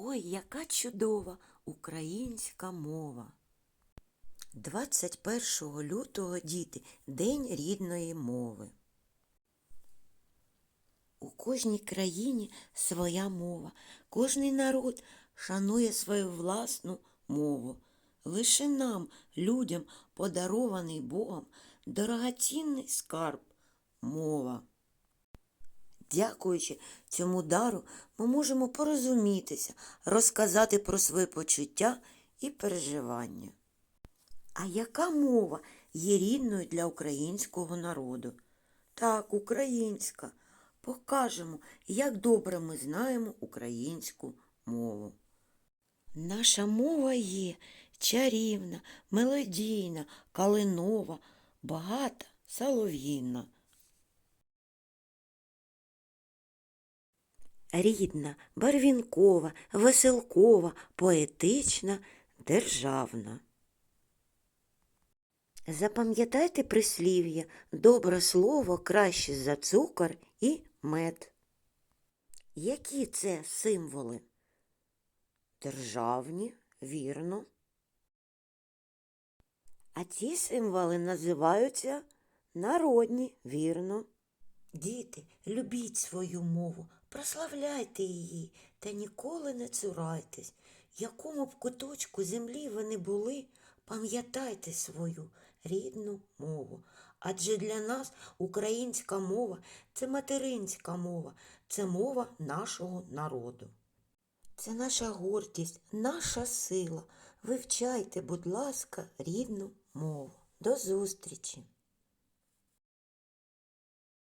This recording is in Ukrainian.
Ой, яка чудова українська мова. 21 лютого, діти, День рідної мови. У кожній країні своя мова. Кожний народ шанує свою власну мову. Лише нам, людям, подарований Богом, дорогоцінний скарб мова. Дякуючи цьому дару, ми можемо порозумітися, розказати про свої почуття і переживання. А яка мова є рідною для українського народу? Так, українська. Покажемо, як добре ми знаємо українську мову. Наша мова є чарівна, мелодійна, калинова, багата, солов'їна. Рідна, барвінкова, веселкова, поетична, державна. Запам'ятайте прислів'я добре слово краще за цукор і мед. Які це символи? Державні, вірно. А ці символи називаються народні, вірно. Діти, любіть свою мову, прославляйте її та ніколи не цурайтесь. Якому б куточку землі ви не були, пам'ятайте свою рідну мову. Адже для нас українська мова це материнська мова, це мова нашого народу. Це наша гордість, наша сила. Вивчайте, будь ласка, рідну мову. До зустрічі!